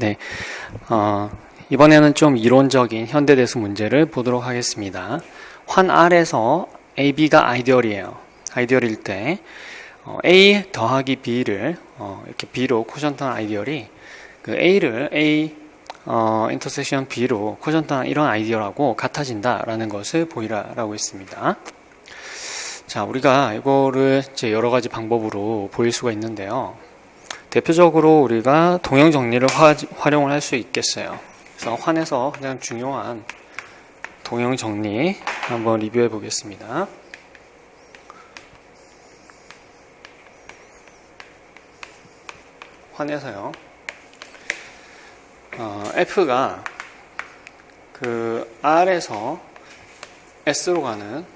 네. 어, 이번에는 좀 이론적인 현대대수 문제를 보도록 하겠습니다. 환 R에서 AB가 아이디얼이에요. 아이디얼일 때 어, A 더하기 B를 어, 이렇게 B로 코션트한 아이디얼이 그 A를 A 어, 인터섹션 B로 코션트한 이런 아이디얼하고 같아진다라는 것을 보이라라고 했습니다. 자, 우리가 이거를 이제 여러 가지 방법으로 보일 수가 있는데요. 대표적으로 우리가 동형 정리를 화, 활용을 할 수 있겠어요. 그래서 환에서 가장 중요한 동형 정리 한번 리뷰해 보겠습니다. 환에서요. 어, F가 그 R에서 S로 가는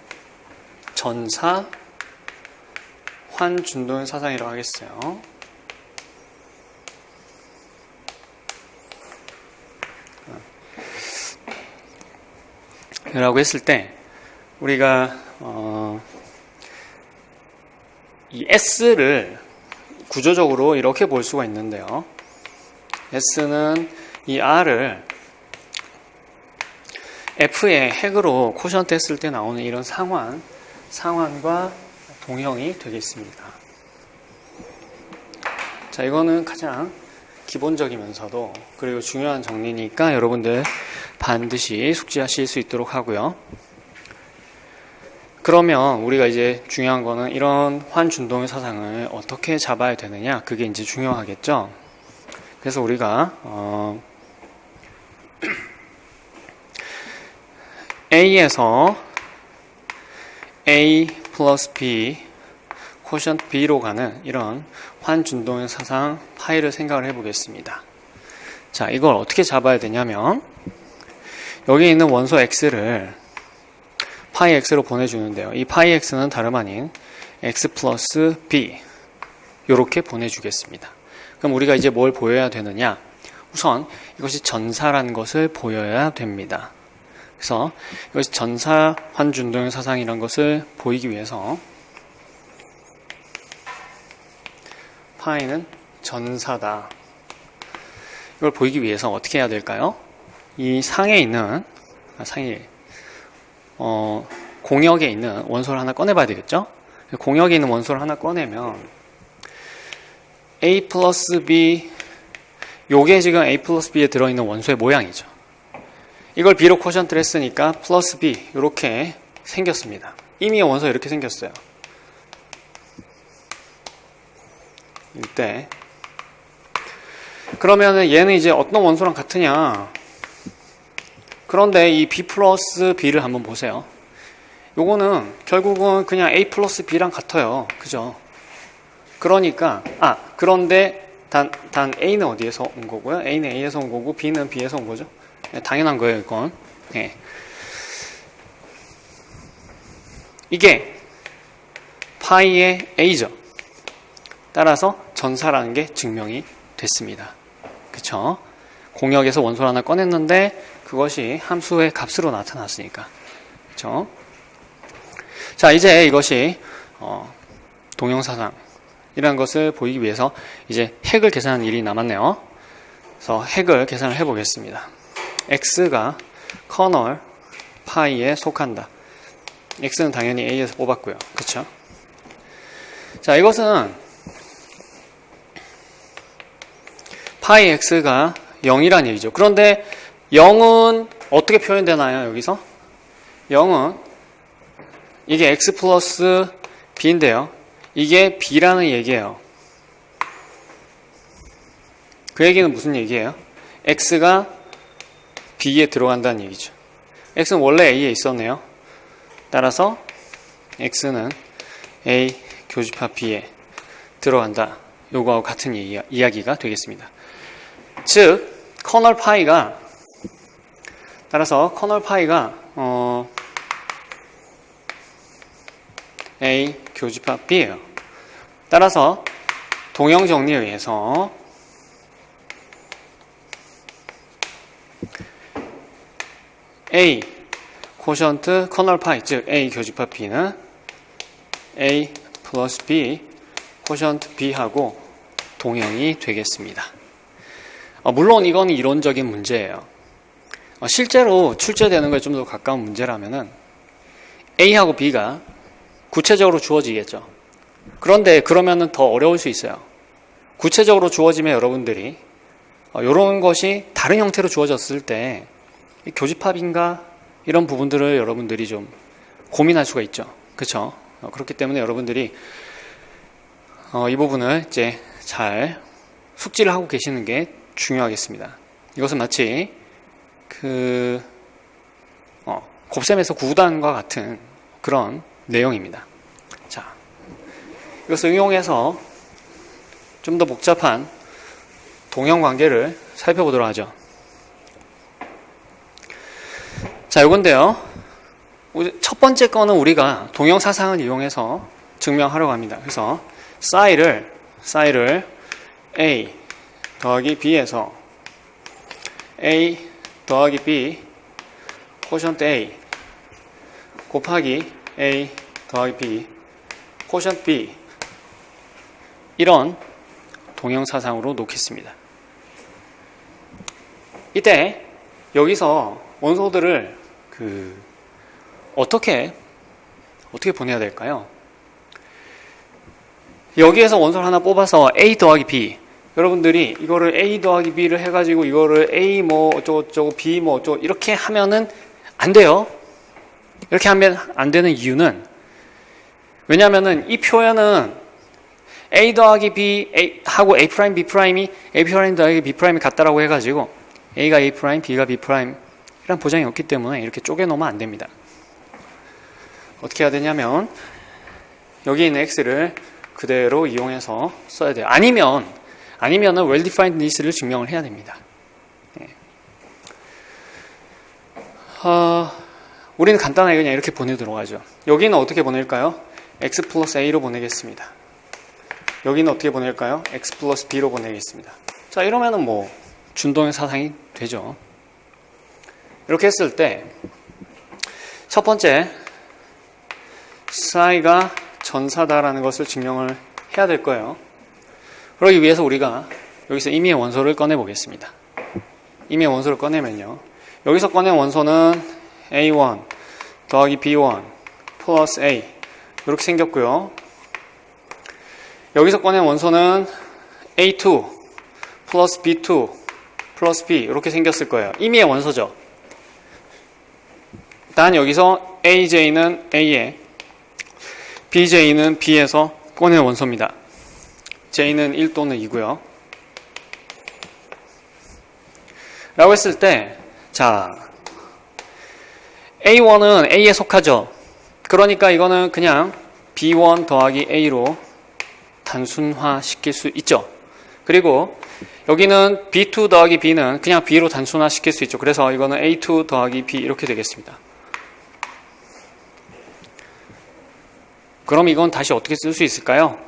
전사 환준동형 사상이라고 하겠어요. 라고 했을 때 우리가 어, 이 S를 구조적으로 이렇게 볼 수가 있는데요. S는 이 R을 F의 핵으로 코션트 했을 때 나오는 이런 상환, 상환과 동형이 되겠습니다. 자, 이거는 가장 기본적이면서도 그리고 중요한 정리니까 여러분들 반드시 숙지하실 수 있도록 하고요. 그러면 우리가 이제 중요한 거는 이런 환준동의 사상을 어떻게 잡아야 되느냐 그게 이제 중요하겠죠. 그래서 우리가 어 A에서 A 플러스 B 코션트 B로 가는 이런 환준동의 사상 파일을 생각을 해보겠습니다. 자, 이걸 어떻게 잡아야 되냐면 여기 있는 원소 x를 파이 x로 보내주는데요. 이 파이 x는 다름 아닌 x 플러스 b 이렇게 보내주겠습니다. 그럼 우리가 이제 뭘 보여야 되느냐? 우선 이것이 전사라는 것을 보여야 됩니다. 그래서 이것이 전사 환준동형 사상이라는 것을 보이기 위해서 파이는 전사다. 이걸 보이기 위해서 어떻게 해야 될까요? 이 상에 있는 아, 상에 어, 공역에 있는 원소를 하나 꺼내봐야 되겠죠? 공역에 있는 원소를 하나 꺼내면 a 플러스 b 요게 지금 a 플러스 b에 들어있는 원소의 모양이죠. 이걸 b로 코션트를 했으니까 플러스 b 이렇게 생겼습니다. 이미 원소 이렇게 생겼어요. 이때 그러면은 얘는 이제 어떤 원소랑 같으냐? 그런데 이 B 플러스 B를 한번 보세요. 요거는 결국은 그냥 A 플러스 B랑 같아요. 그죠? 그러니까, 아, 그런데 단, 단 A는 어디에서 온 거고요? A는 A에서 온 거고, B는 B에서 온 거죠? 네, 당연한 거예요, 이건. 네. 이게 파이의 A죠. 따라서 전사라는 게 증명이 됐습니다. 그쵸? 공역에서 원소를 하나 꺼냈는데 그것이 함수의 값으로 나타났으니까. 그쵸? 자, 이제 이것이 어, 동영사상 이라는 것을 보이기 위해서 이제 핵을 계산하는 일이 남았네요. 그래서 핵을 계산을 해보겠습니다. x가 커널 파이에 속한다. x는 당연히 a에서 뽑았고요. 그쵸? 자, 이것은 파이 x가 0이란 얘기죠. 그런데 0은 어떻게 표현되나요, 여기서? 0은 이게 x 플러스 b인데요. 이게 b라는 얘기예요. 그 얘기는 무슨 얘기예요? x가 b에 들어간다는 얘기죠. x는 원래 a에 있었네요. 따라서 x는 a 교집합 b에 들어간다. 요거하고 같은 이야기가 되겠습니다. 즉 커널 파이가 따라서 커널 파이가 어, A 교집합 B예요. 따라서 동형 정리에 의해서 A 코션트 커널 파이 즉 A 교집합 B는 A 플러스 B 코션트 B하고 동형이 되겠습니다. 어, 물론 이건 이론적인 문제예요. 어, 실제로 출제되는 거에 좀 더 가까운 문제라면은 A하고 B가 구체적으로 주어지겠죠. 그런데 그러면은 더 어려울 수 있어요. 구체적으로 주어지면 여러분들이 이런 것이 다른 형태로 주어졌을 때 교집합인가 이런 부분들을 여러분들이 좀 고민할 수가 있죠. 그렇죠? 그렇기 때문에 여러분들이 어, 이 부분을 이제 잘 숙지를 하고 계시는 게 중요하겠습니다. 이것은 마치 그 어, 곱셈에서 구단과 같은 그런 내용입니다. 자, 이것을 응용해서 좀 더 복잡한 동형 관계를 살펴보도록 하죠. 자, 이건데요. 첫 번째 거는 우리가 동형 사상을 이용해서 증명하려고 합니다. 그래서 싸이를 싸이를 a 더하기 b에서 a 더하기 b 코션트 a 곱하기 a 더하기 b 코션트 b 이런 동형 사상으로 놓겠습니다. 이때 여기서 원소들을 그 어떻게 어떻게 보내야 될까요? 여기에서 원소를 하나 뽑아서 a 더하기 b 여러분들이 이거를 a 더하기 b를 해가지고 이거를 a 뭐 어쩌고 저쩌고 b 뭐 어쩌고 이렇게 하면은 안 돼요. 이렇게 하면 안 되는 이유는 왜냐하면은 이 표현은 a 더하기 b a, 하고 a 프라임 b 프라임이 a 프라임 더하기 b 프라임이 같다라고 해가지고 a가 a 프라임 b가 b 프라임 이런 보장이 없기 때문에 이렇게 쪼개 놓으면 안 됩니다. 어떻게 해야 되냐면 여기 있는 x를 그대로 이용해서 써야 돼요. 아니면 아니면은 well-defined list를 증명을 해야 됩니다. 네. 어, 우리는 간단하게 그냥 이렇게 보내도록 하죠. 여기는 어떻게 보낼까요? x 플러스 a로 보내겠습니다. 여기는 어떻게 보낼까요? x 플러스 b로 보내겠습니다. 자 이러면은 뭐 준동의 사상이 되죠. 이렇게 했을 때 첫 번째 사이가 전사다라는 것을 증명을 해야 될 거예요. 그러기 위해서 우리가 여기서 임의의 원소를 꺼내 보겠습니다. 임의의 원소를 꺼내면요. 여기서 꺼낸 원소는 A1 더하기 B1 플러스 A 이렇게 생겼고요. 여기서 꺼낸 원소는 A2 플러스 B2 플러스 B 이렇게 생겼을 거예요. 임의의 원소죠. 단 여기서 AJ는 A에 BJ는 B에서 꺼낸 원소입니다. J는 1 또는 2고요. 라고 했을 때, 자, A1은 A에 속하죠. 그러니까 이거는 그냥 B1 더하기 A로 단순화 시킬 수 있죠. 그리고 여기는 B2 더하기 B는 그냥 B로 단순화 시킬 수 있죠. 그래서 이거는 A2 더하기 B 이렇게 되겠습니다. 그럼 이건 다시 어떻게 쓸 수 있을까요?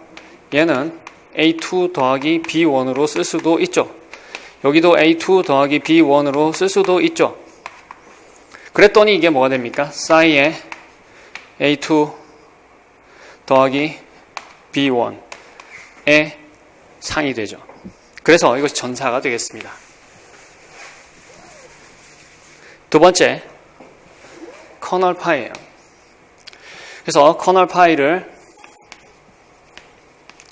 얘는 A2 더하기 B1으로 쓸 수도 있죠. 여기도 A2 더하기 B1으로 쓸 수도 있죠. 그랬더니 이게 뭐가 됩니까? 사이에 A2 더하기 B1의 상이 되죠. 그래서 이것이 전사가 되겠습니다. 두 번째, 커널 파이예요. 그래서 커널 파이를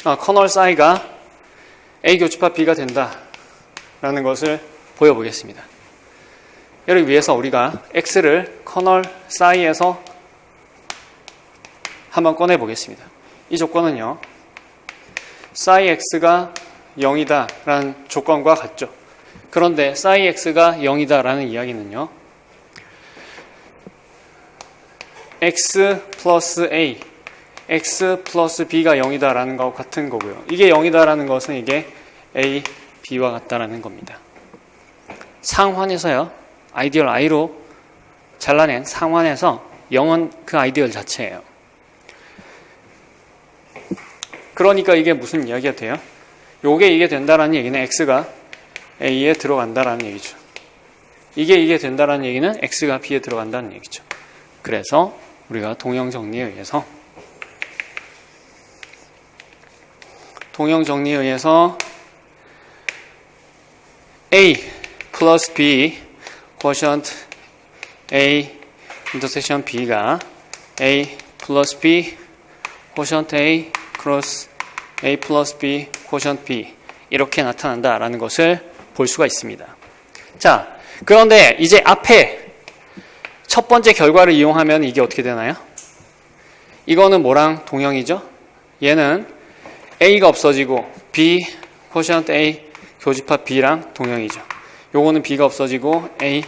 아, 커널 사이가 A 교집합 B가 된다라는 것을 보여보겠습니다. 이를 위해서 우리가 X를 커널 사이에서 한번 꺼내 보겠습니다. 이 조건은요. 사이 X가 0이다 라는 조건과 같죠. 그런데 사이 X가 0이다 라는 이야기는요. x 플러스 a, x 플러스 b가 0이다라는 것과 같은 거고요. 이게 0이다라는 것은 이게 a, b와 같다라는 겁니다. 상환에서요. 아이디얼 i로 잘라낸 상환에서 0은 그 아이디얼 자체예요. 그러니까 이게 무슨 이야기가 돼요? 요게 이게 된다라는 얘기는 x가 a에 들어간다라는 얘기죠. 이게 이게 된다라는 얘기는 x가 b에 들어간다는 얘기죠. 그래서 우리가 동형 정리에 의해서 동형 정리에 의해서 A 플러스 B quotient A 인터섹션 B가 A 플러스 B quotient A 크로스 A 플러스 B quotient B 이렇게 나타난다라는 것을 볼 수가 있습니다. 자, 그런데 이제 앞에 첫 번째 결과를 이용하면 이게 어떻게 되나요? 이거는 뭐랑 동형이죠? 얘는 A가 없어지고 B quotient A 교집합 B랑 동형이죠. 요거는 B가 없어지고 A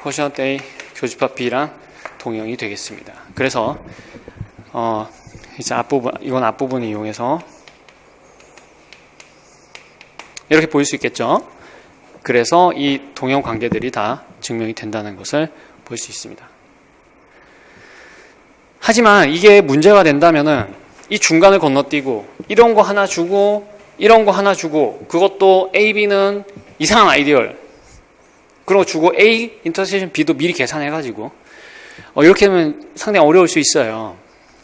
quotient A 교집합 B랑 동형이 되겠습니다. 그래서 어 이제 앞부분 이건 앞부분을 이용해서 이렇게 보일 수 있겠죠. 그래서 이 동형 관계들이 다 증명이 된다는 것을 볼 수 있습니다. 하지만 이게 문제가 된다면은 이 중간을 건너뛰고 이런 거 하나 주고 이런 거 하나 주고 그것도 A, B는 이상한 아이디얼 그리고 주고 A 인터세션 B도 미리 계산해가지고 어, 이렇게 하면 상당히 어려울 수 있어요.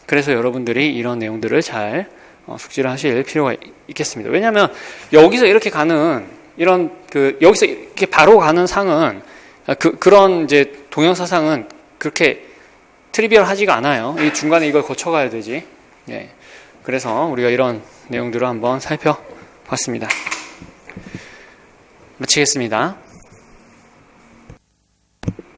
그래서 여러분들이 이런 내용들을 잘 어, 숙지를 하실 필요가 있겠습니다. 왜냐하면 여기서 이렇게 가는 이런 그 여기서 이렇게 바로 가는 상은 그 그런 이제 동영사상은 그렇게 트리비얼하지가 않아요. 이 중간에 이걸 거쳐가야 되지. 예. 그래서 우리가 이런 내용들을 한번 살펴봤습니다. 마치겠습니다.